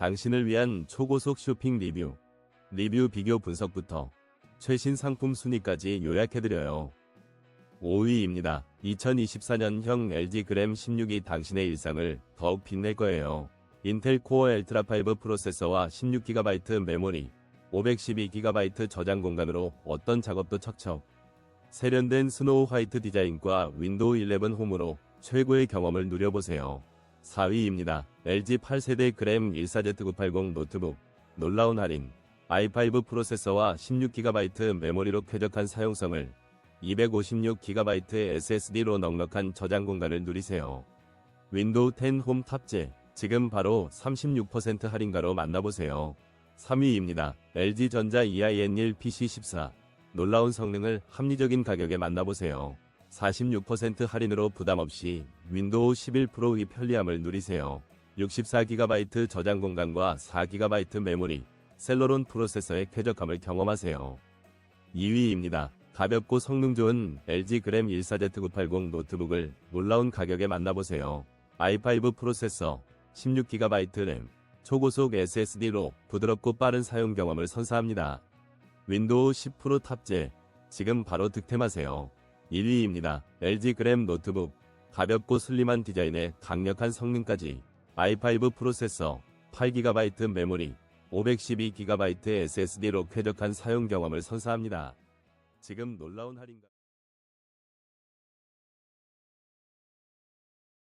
당신을 위한 초고속 쇼핑 리뷰, 리뷰 비교 분석부터 최신 상품 순위까지 요약해드려요. 5위입니다. 2024년형 LG 그램 16이 당신의 일상을 더욱 빛낼 거예요. 인텔 코어 엘트라 5 프로세서와 16GB 메모리, 512GB 저장 공간으로 어떤 작업도 척척. 세련된 스노우 화이트 디자인과 윈도우 11 홈으로 최고의 경험을 누려보세요. 4위입니다. LG 8세대 그램 14Z980 노트북. 놀라운 할인. i5 프로세서와 16GB 메모리로 쾌적한 사용성을 256GB SSD로 넉넉한 저장 공간을 누리세요. 윈도우 10 홈 탑재. 지금 바로 36% 할인가로 만나보세요. 3위입니다. LG전자 EIN1 PC14. 놀라운 성능을 합리적인 가격에 만나보세요. 46% 할인으로 부담 없이 윈도우 11 프로의 편리함을 누리세요. 64GB 저장 공간과 4GB 메모리, 셀러론 프로세서의 쾌적함을 경험하세요. 2위입니다. 가볍고 성능 좋은 LG 그램 14Z980 노트북을 놀라운 가격에 만나보세요. i5 프로세서, 16GB 램, 초고속 SSD로 부드럽고 빠른 사용 경험을 선사합니다. 윈도우 10 프로 탑재, 지금 바로 득템하세요. 1위입니다. LG 그램 노트북, 가볍고 슬림한 디자인에 강력한 성능까지, i5 프로세서, 8GB 메모리, 512GB SSD로 쾌적한 사용 경험을 선사합니다. 지금 놀라운 할인가